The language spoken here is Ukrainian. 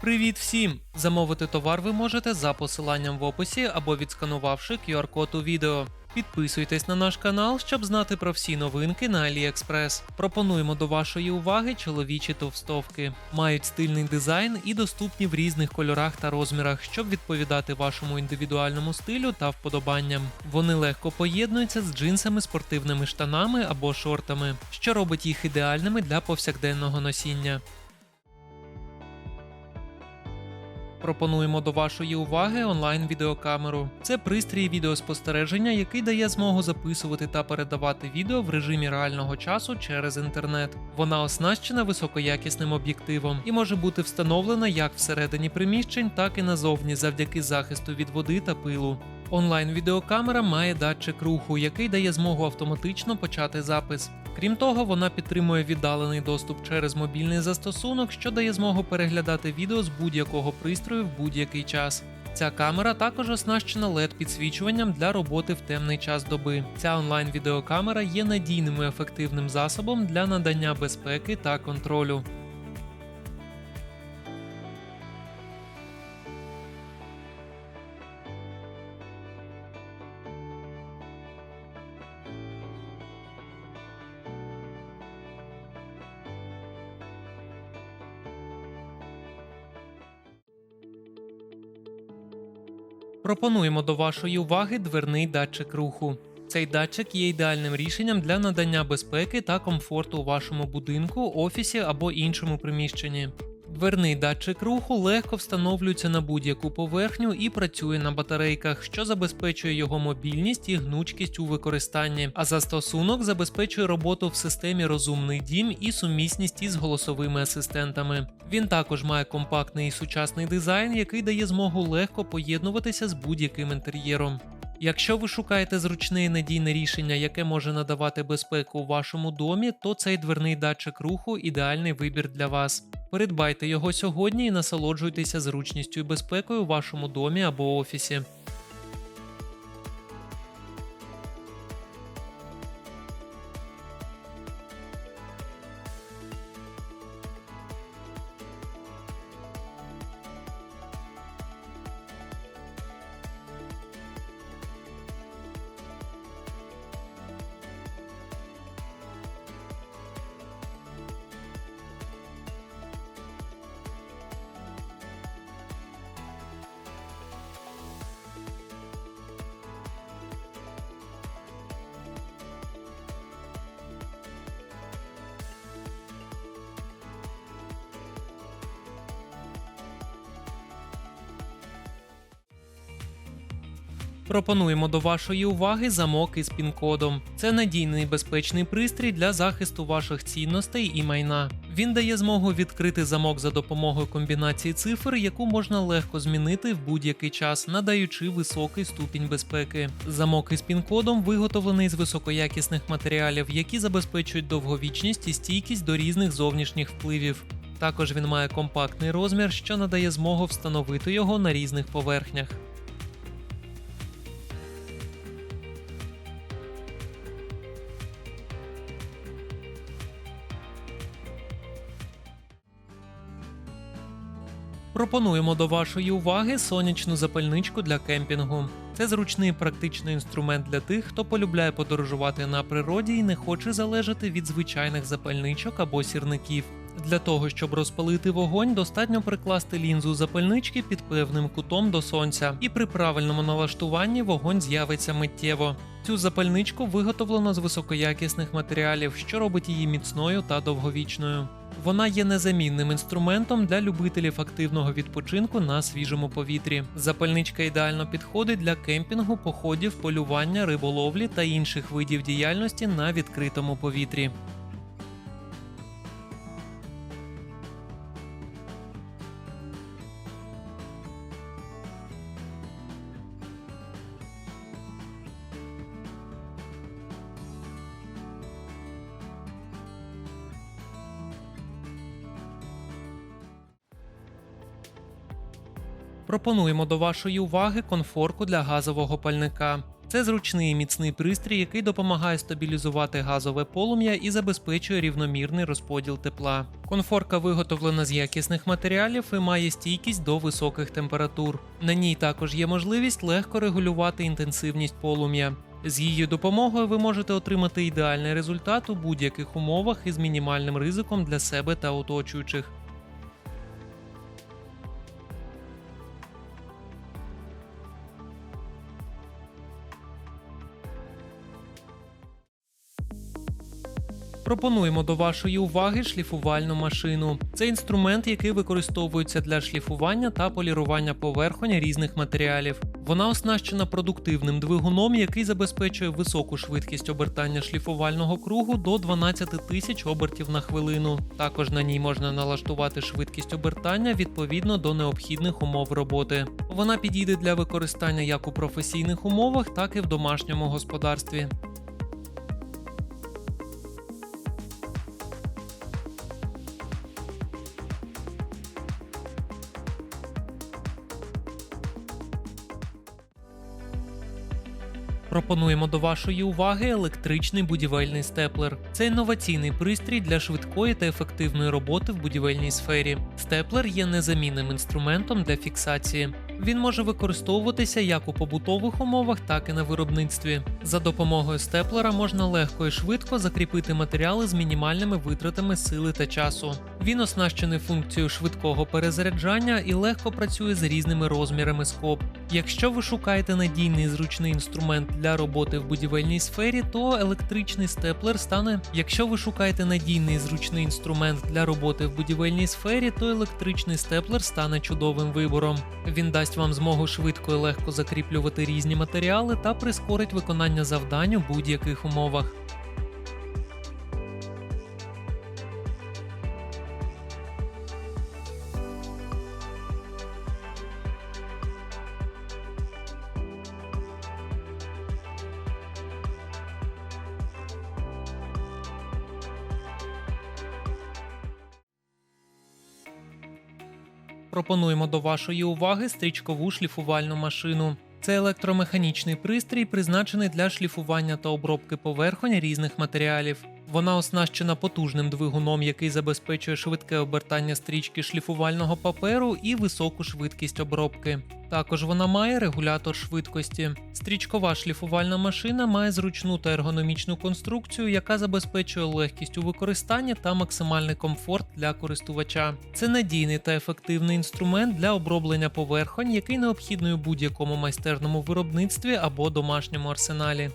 Привіт всім! Замовити товар ви можете за посиланням в описі або відсканувавши QR-код у відео. Підписуйтесь на наш канал, щоб знати про всі новинки на AliExpress. Пропонуємо до вашої уваги чоловічі товстовки. Мають стильний дизайн і доступні в різних кольорах та розмірах, щоб відповідати вашому індивідуальному стилю та вподобанням. Вони легко поєднуються з джинсами, спортивними штанами або шортами, що робить їх ідеальними для повсякденного носіння. Пропонуємо до вашої уваги онлайн-відеокамеру. Це пристрій відеоспостереження, який дає змогу записувати та передавати відео в режимі реального часу через інтернет. Вона оснащена високоякісним об'єктивом і може бути встановлена як всередині приміщень, так і назовні завдяки захисту від води та пилу. Онлайн-відеокамера має датчик руху, який дає змогу автоматично почати запис. Крім того, вона підтримує віддалений доступ через мобільний застосунок, що дає змогу переглядати відео з будь-якого пристрою в будь-який час. Ця камера також оснащена led підсвічуванням для роботи в темний час доби. Ця онлайн-відеокамера є надійним і ефективним засобом для надання безпеки та контролю. Пропонуємо до вашої уваги дверний датчик руху. Цей датчик є ідеальним рішенням для надання безпеки та комфорту у вашому будинку, офісі або іншому приміщенні. Дверний датчик руху легко встановлюється на будь-яку поверхню і працює на батарейках, що забезпечує його мобільність і гнучкість у використанні, а застосунок забезпечує роботу в системі Розумний дім і сумісність із голосовими асистентами. Він також має компактний і сучасний дизайн, який дає змогу легко поєднуватися з будь-яким інтер'єром. Якщо ви шукаєте зручне і надійне рішення, яке може надавати безпеку у вашому домі, то цей дверний датчик руху ідеальний вибір для вас. Придбайте його сьогодні і насолоджуйтеся зручністю і безпекою у вашому домі або офісі. Пропонуємо до вашої уваги замок із пін-кодом. Це надійний безпечний пристрій для захисту ваших цінностей і майна. Він дає змогу відкрити замок за допомогою комбінації цифр, яку можна легко змінити в будь-який час, надаючи високий ступінь безпеки. Замок із пін-кодом виготовлений з високоякісних матеріалів, які забезпечують довговічність і стійкість до різних зовнішніх впливів. Також він має компактний розмір, що надає змогу встановити його на різних поверхнях. Пропонуємо до вашої уваги сонячну запальничку для кемпінгу. Це зручний практичний інструмент для тих, хто полюбляє подорожувати на природі і не хоче залежати від звичайних запальничок або сірників. Для того, щоб розпалити вогонь, достатньо прикласти лінзу запальнички під певним кутом до сонця, і при правильному налаштуванні вогонь з'явиться миттєво. Цю запальничку виготовлено з високоякісних матеріалів, що робить її міцною та довговічною. Вона є незамінним інструментом для любителів активного відпочинку на свіжому повітрі. Запальничка ідеально підходить для кемпінгу, походів, полювання, риболовлі та інших видів діяльності на відкритому повітрі. Пропонуємо до вашої уваги конфорку для газового пальника. Це зручний і міцний пристрій, який допомагає стабілізувати газове полум'я і забезпечує рівномірний розподіл тепла. Конфорка виготовлена з якісних матеріалів і має стійкість до високих температур. На ній також є можливість легко регулювати інтенсивність полум'я. З її допомогою ви можете отримати ідеальний результат у будь-яких умовах із мінімальним ризиком для себе та оточуючих. Пропонуємо до вашої уваги шліфувальну машину. Це інструмент, який використовується для шліфування та полірування поверхонь різних матеріалів. Вона оснащена продуктивним двигуном, який забезпечує високу швидкість обертання шліфувального кругу до 12 тисяч обертів на хвилину. Також на ній можна налаштувати швидкість обертання відповідно до необхідних умов роботи. Вона підійде для використання як у професійних умовах, так і в домашньому господарстві. Пропонуємо до вашої уваги електричний будівельний степлер. Це інноваційний пристрій для швидкої та ефективної роботи в будівельній сфері. Степлер є незамінним інструментом для фіксації. Він може використовуватися як у побутових умовах, так і на виробництві. За допомогою степлера можна легко і швидко закріпити матеріали з мінімальними витратами сили та часу. Він оснащений функцією швидкого перезаряджання і легко працює з різними розмірами скоб. Якщо ви шукаєте надійний зручний інструмент для роботи в будівельній сфері, то електричний степлер стане. Якщо ви шукаєте надійний зручний інструмент для роботи в будівельній сфері, то електричний степлер стане чудовим вибором. Він дасть вам змогу швидко і легко закріплювати різні матеріали та прискорить виконання завдань у будь-яких умовах. Пропонуємо до вашої уваги стрічкову шліфувальну машину. Це електромеханічний пристрій, призначений для шліфування та обробки поверхонь різних матеріалів. Вона оснащена потужним двигуном, який забезпечує швидке обертання стрічки шліфувального паперу і високу швидкість обробки. Також вона має регулятор швидкості. Стрічкова шліфувальна машина має зручну та ергономічну конструкцію, яка забезпечує легкість у використанні та максимальний комфорт для користувача. Це надійний та ефективний інструмент для оброблення поверхонь, який необхідний у будь-якому майстерному виробництві або домашньому арсеналі.